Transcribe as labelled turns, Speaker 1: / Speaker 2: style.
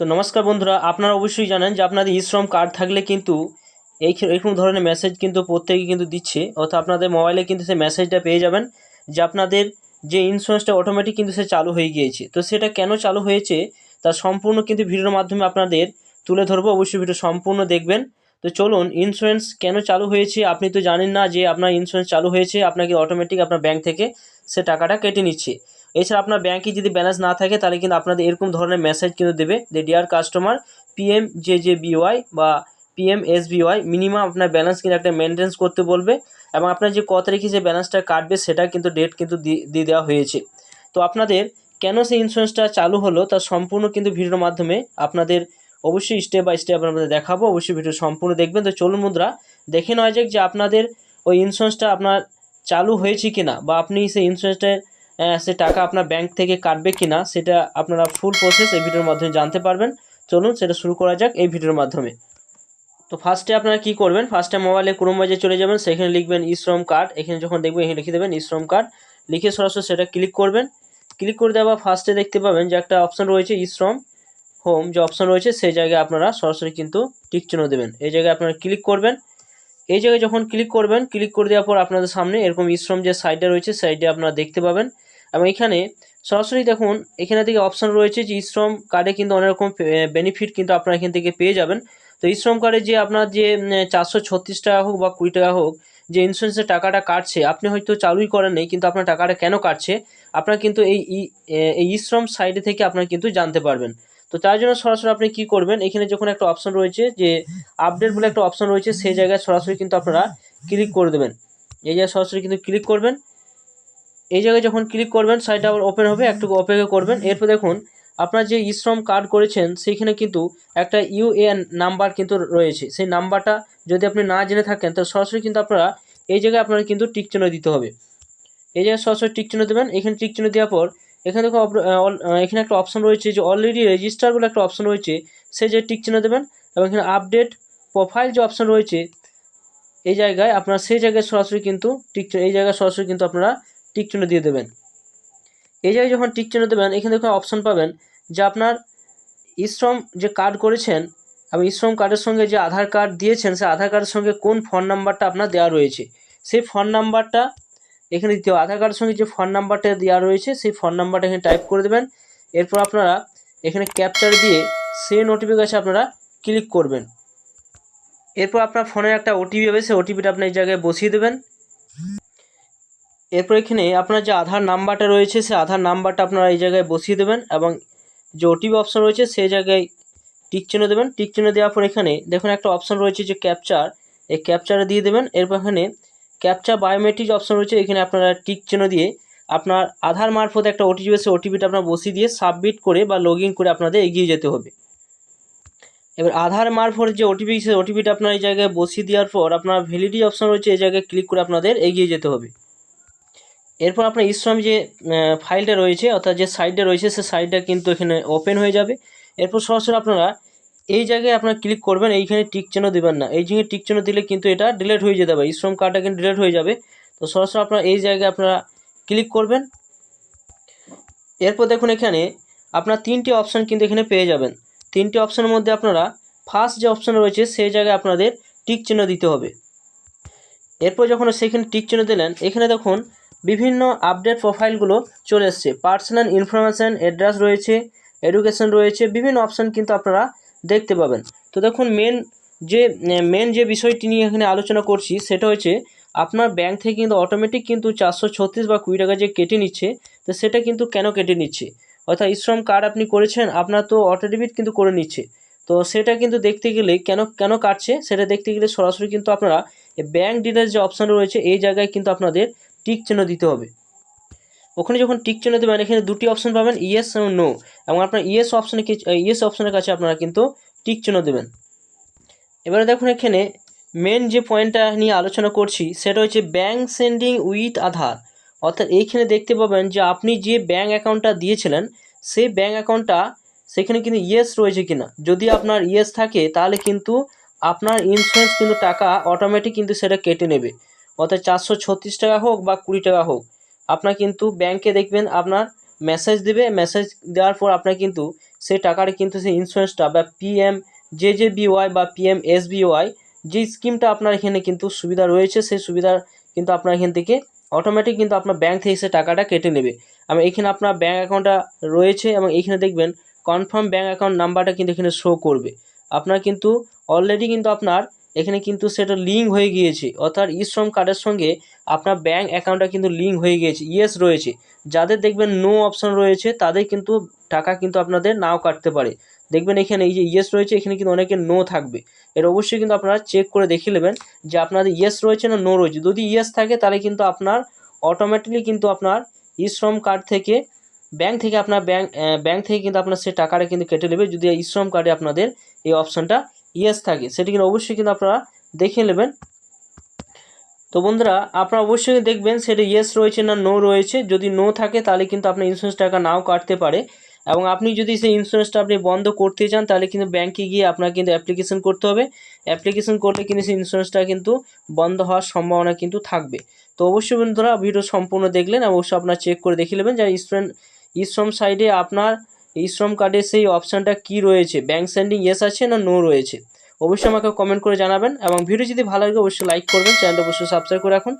Speaker 1: তো নমস্কার বন্ধুরা, আপনারা অবশ্যই জানেন যে আপনাদের ই শ্রম কার্ড থাকলে কিন্তু এই এরকম ধরনের মেসেজ কিন্তু প্রত্যেকে কিন্তু দিচ্ছে। অর্থাৎ আপনাদের মোবাইলে কিন্তু সেই মেসেজটা পেয়ে যাবেন যে আপনাদের যে ইন্স্যুরেন্সটা অটোমেটিক কিন্তু সে চালু হয়ে গিয়েছে। তো সেটা কেন চালু হয়েছে তার সম্পূর্ণ কিন্তু ভিডিওর মাধ্যমে আপনাদের তুলে ধরবো। অবশ্যই ভিডিও সম্পূর্ণ দেখবেন। তো চলুন ইন্স্যুরেন্স কেন চালু হয়েছে? আপনি তো জানেন না যে আপনার ইন্স্যুরেন্স চালু হয়েছে, আপনাকে অটোমেটিক আপনার ব্যাংক থেকে সে টাকাটা কেটে নিচ্ছে। এছাড়া আপনার ব্যাংকে যদি ব্যালেন্স না থাকে, তাহলে কিন্তু আপনাদের এরকম ধরনের মেসেজ কিন্তু দেবে যে dear customer PM J J B Y বা PM S B Y minimum আপনার ব্যালেন্স কিন্তু একটা মেনটেন্স করতে বলবে এবং আপনার যে কত তারিখে যে ব্যালেন্সটা কাটবে, সেটা কিন্তু ডেট কিন্তু দিয়ে দেওয়া হয়েছে। তো আপনাদের কেন সেই ইন্স্যুরেন্সটা চালু হলো তার সম্পূর্ণ কিন্তু ভিডিওর মাধ্যমে আপনাদের অবশ্যই স্টেপ বাই স্টেপ আপনাদের দেখাবো। অবশ্যই ভিডিও সম্পূর্ণ দেখবেন। তো চলুন মুদ্রা দেখে নেওয়া যাক যে আপনাদের ওই ইন্স্যুরেন্সটা আপনার চালু হয়েছে কিনা, বা আপনি সেই ইন্স্যুরেন্সটার সে টাকা আপনার ব্যাংক থেকে কাটবে কি না সেটা আপনারা ফুল প্রসেস এই ভিডিওর মাধ্যমে জানতে পারবেন। চলুন সেটা শুরু করা যাক এই ভিডিওর মাধ্যমে। তো ফার্স্টে আপনারা কি করবেন? ফার্স্টে মোবাইলে ক্রোম বাজে চলে যাবেন, সেখানে লিখবেন ই শ্রম কার্ড এখানে যখন দেখবেন, এখানে লিখে দেবেন ই শ্রম কার্ড লিখে সরাসরি সেটা ক্লিক করবেন। ক্লিক করে দেওয়া ফার্স্টে দেখতে পাবেন যে একটা অপশন রয়েছে ই শ্রম হোম যে অপশন রয়েছে, সেই জায়গায় আপনারা সরাসরি কিন্তু টিক চিহ্ন দেবেন। এই জায়গায় আপনারা ক্লিক করবেন। এই জায়গায় যখন ক্লিক করবেন ক্লিক করে দেওয়ার পর আপনাদের সামনে এরকম ই শ্রম যে সাইডটা রয়েছে সাইডে আপনারা দেখতে পাবেন। এবং এখানে সরাসরি দেখুন, এখানে থেকে অপশান রয়েছে যে শ্রম কার্ডে কিন্তু অনেক রকম বেনিফিট কিন্তু আপনারা এখান থেকে পেয়ে যাবেন। তো শ্রম কার্ডে যে আপনার যে চারশো ছত্রিশ টাকা হোক বা কুড়ি টাকা হোক, যে ইন্স্যুরেন্সের টাকাটা কাটছে, আপনি হয়তো চালুই করেন নেই, কিন্তু আপনার টাকাটা কেন কাটছে, আপনারা কিন্তু এই এই শ্রম সাইডে থেকে আপনারা কিন্তু জানতে পারবেন। তো তার জন্য সরাসরি আপনি কি করবেন, এখানে যখন একটা অপশন রয়েছে যে আপডেট বলে একটা অপশন রয়েছে, সেই জায়গায় সরাসরি কিন্তু আপনারা ক্লিক করে দেবেন। এই জায়গায় সরাসরি কিন্তু ক্লিক করবেন। এই জায়গায় যখন ক্লিক করবেন সাইটটা আবার ওপেন হবে, একটু অপেক্ষা করবেন। এরপর দেখুন, আপনার যে ইশ্রম কার্ড করেছেন, সেইখানে কিন্তু একটা ইউএএন নাম্বার কিন্তু রয়েছে। সেই নাম্বারটা যদি আপনি না জেনে থাকেন তো সরাসরি কিন্তু আপনারা এই জায়গায় আপনারা কিন্তু টিক চিহ্ন দিতে হবে। এই জায়গায় সরাসরি টিক চিহ্ন দেবেন। এখানে টিক চিহ্ন দেওয়ার পর, এখানে দেখো এখানে একটা অপশন রয়েছে যে অলরেডি রেজিস্টার বলে একটা অপশন রয়েছে, সেই যে টিক চিহ্ন দেবেন এবং এখানে আপডেট প্রোফাইল যে অপশন রয়েছে, এই জায়গায় আপনারা সেই জায়গায় সরাসরি কিন্তু টিক এই জায়গায় সরাসরি কিন্তু আপনারা টিক চিহ্ন দিয়ে দেবেন। এই জায়গায় যখন টিক চিহ্ন দেবেন, এখানে দেখুন অপশন পাবেন যে আপনার ইশ্রম যে কার্ড করেছেন এবং ইশ্রম কার্ডের সঙ্গে যে আধার কার্ড দিয়েছেন, সেই আধার কার্ডের সঙ্গে কোন ফোন নাম্বারটা আপনার দেওয়া রয়েছে? সেই ফোন নাম্বারটা এখানে দিতে হবে। আধার কার্ডের সঙ্গে যে ফোন নাম্বারটা দেওয়া রয়েছে, সেই ফোন নাম্বারটা এখানে টাইপ করে দেবেন। এরপর আপনারা এখানে ক্যাপচার দিয়ে সেই নোটিফিকেশন আপনারা ক্লিক করবেন। এরপর আপনার ফোনে একটা ওটিপি হবে সেই ওটিপিটা আপনি এই জায়গায় বসিয়ে দেবেন। এরপর এখানে আপনার যে আধার নাম্বারটা রয়েছে, সে আধার নাম্বারটা আপনারা এই জায়গায় বসিয়ে দেবেন এবং যে ওটিপি অপশন রয়েছে সেই জায়গায় টিক চিহ্ন দেবেন। টিক চিহ্ন দেওয়ার পর এখানে দেখুন একটা অপশন রয়েছে যে ক্যাপচার এই ক্যাপচারে দিয়ে দেবেন। এরপর এখানে ক্যাপচার বায়োমেট্রিক অপশন রয়েছে। এখানে আপনারা টিক চিহ্ন দিয়ে আপনার আধার মারফত একটা ওটিপি এসে ওটিপিটা আপনার বসিয়ে দিয়ে সাবমিট করে বা লগ করে আপনাদের এগিয়ে যেতে হবে। এবার আধার মারফত যে ওটিপি সে ওটিপিটা আপনার এই জায়গায় বসিয়ে দেওয়ার পর আপনার ভ্যালিডি অপশন রয়েছে, এই জায়গায় ক্লিক করে আপনাদের এগিয়ে যেতে হবে। এরপর আপনার ইশ্রম যে ফাইলটা রয়েছে, অর্থাৎ যে সাইডটা রয়েছে, সে সাইডটা কিন্তু এখানে ওপেন হয়ে যাবে। এরপর সরাসরি আপনারা এই জায়গায় আপনারা ক্লিক করবেন, এইখানে টিক চিহ্ন দেবেন না। এই জায়গায় টিক চিহ্ন দিলে কিন্তু এটা ডিলেট হয়ে যেতে হবে ইশ্রম কার্ডটা কিন্তু ডিলেট হয়ে যাবে। তো সরাসরি আপনারা এই জায়গায় আপনারা ক্লিক করবেন। এরপর দেখুন এখানে আপনার তিনটি অপশান কিন্তু এখানে পেয়ে যাবেন। তিনটি অপশানের মধ্যে আপনারা ফার্স্ট যে অপশান রয়েছে, সেই জায়গায় আপনাদের টিক চিহ্ন দিতে হবে। এরপর যখন সেখানে টিক চিহ্ন দিলেন, এখানে দেখুন বিভিন্ন আপডেট প্রোফাইলগুলো চলে এসছে। পার্সোনাল ইনফরমেশান অ্যাড্রেস রয়েছে এডুকেশন রয়েছে, বিভিন্ন অপশান কিন্তু আপনারা দেখতে পাবেন। তো দেখুন মেন যে মেন যে বিষয়টি নিয়ে এখানে আলোচনা করছি, সেটা হচ্ছে আপনার ব্যাংক থেকে কিন্তু অটোমেটিক কিন্তু চারশো ছত্রিশ বা কুড়ি টাকা যে কেটে নিচ্ছে, তো সেটা কিন্তু কেন কেটে নিচ্ছে? অর্থাৎ শ্রম কার্ড আপনি করেছেন, আপনার তো অটো ডেবিট কিন্তু করে নিচ্ছে। তো সেটা কিন্তু দেখতে গেলে কেন কেন কাটছে? সেটা দেখতে গেলে সরাসরি কিন্তু আপনারা ব্যাঙ্ক ডিটেলস যে অপশান রয়েছে, এই জায়গায় কিন্তু আপনাদের টিক চিহ্ন দিতে হবে। ওখানে যখন টিক চিহ্ন দেবেন, এখানে দুটি অপশন পাবেন ইয়েস এবং নো এবং আপনার ইয়েস অপশানে ইয়েস অপশানের কাছে আপনারা কিন্তু টিক চিহ্ন দেবেন। এবারে দেখুন এখানে মেন যে পয়েন্টটা নিয়ে আলোচনা করছি, সেটা হচ্ছে ব্যাঙ্ক সেন্ডিং উইথ আধার অর্থাৎ এইখানে দেখতে পাবেন যে আপনি যে ব্যাঙ্ক অ্যাকাউন্টটা দিয়েছিলেন, সেই ব্যাঙ্ক অ্যাকাউন্টটা সেখানে কিন্তু ইয়েস রয়েছে কিনা। যদি আপনার ইয়েস থাকে, তাহলে কিন্তু আপনার ইন্স্যুরেন্স কিন্তু টাকা অটোমেটিক কিন্তু সেটা কেটে নেবে। অর্থাৎ চারশো ছত্রিশ টাকা হোক বা কুড়ি টাকা হোক, আপনার কিন্তু ব্যাংকে দেখবেন আপনার মেসেজ দেবে। মেসেজ দেওয়ার পর আপনার কিন্তু সেই টাকাটা কিন্তু সেই ইন্স্যুরেন্সটা বা PM J J B Y বা পিএম এস বিওয়াই যে স্কিমটা আপনার এখানে কিন্তু সুবিধা রয়েছে, সেই সুবিধার কিন্তু আপনার এখান থেকে অটোমেটিক কিন্তু আপনার ব্যাংক থেকে সে টাকাটা কেটে নেবে। এবং এখানে আপনার ব্যাঙ্ক অ্যাকাউন্টটা রয়েছে এবং এখানে দেখবেন কনফার্ম ব্যাঙ্ক অ্যাকাউন্ট নাম্বারটা কিন্তু এখানে শো করবে। আপনার কিন্তু অলরেডি কিন্তু আপনার এখানে কিন্তু সেটা লিঙ্ক হয়ে গিয়েছে। অর্থাৎ ই শ্রম কার্ডের সঙ্গে আপনার ব্যাঙ্ক অ্যাকাউন্টটা কিন্তু লিঙ্ক হয়ে গিয়েছে। ইয়েস রয়েছে। যাদের দেখবেন নো অপশন রয়েছে, তাদের কিন্তু টাকা কিন্তু আপনাদের নাও কাটতে পারে। দেখবেন এখানে এই যে ইয়েস রয়েছে, এখানে কিন্তু অনেকে নো থাকবে। এর অবশ্যই কিন্তু আপনারা চেক করে দেখে নেবেন যে আপনাদের ইয়েস রয়েছে না নো রয়েছে। যদি ইয়েস থাকে, তাহলে কিন্তু আপনার অটোমেটিকলি কিন্তু আপনার ই শ্রম কার্ড থেকে ব্যাংক থেকে আপনার ব্যাংক ব্যাংক থেকে কিন্তু আপনার সে টাকাটা কিন্তু কেটে নেবে। যদি এই শ্রম কার্ডে আপনাদের এই অপশানটা ইয়েস থাকে। সেটি কিন্তু অবশ্যই কিন্তু আপনারা দেখে নেবেন। তো বন্ধুরা, আপনারা অবশ্যই দেখবেন সেটা ইয়েস রয়েছে না নো রয়েছে। যদি নো থাকে, তাহলে কিন্তু আপনার ইন্স্যুরেন্স টাকা নাও কাটতে পারে। এবং আপনি যদি সেই ইন্স্যুরেন্সটা আপনি বন্ধ করতে চান, তাহলে কিন্তু ব্যাংকে গিয়ে আপনার কিন্তু অ্যাপ্লিকেশন করতে হবে। অ্যাপ্লিকেশন করলে কিন্তু সেই ইন্স্যুরেন্সটা কিন্তু বন্ধ হওয়ার সম্ভাবনা কিন্তু থাকবে। তো অবশ্যই বন্ধুরা, ভিডিও সম্পূর্ণ দেখলেন। অবশ্যই আপনার চেক করে দেখে নেবেন যে ইস্ট্রেন ইশ্রম সাইডে আপনার ইশ্রম কার্ডে সেই অপশানটা কি রয়েছে? ব্যাঙ্ক স্যান্ডিং ইয়েস আছে না নো রয়েছে? অবশ্যই আমাকে কমেন্ট করে জানাবেন এবং ভিডিও যদি ভালো লাগে অবশ্যই লাইক করবেন চ্যানেলটা অবশ্যই সাবস্ক্রাইব করে রাখুন।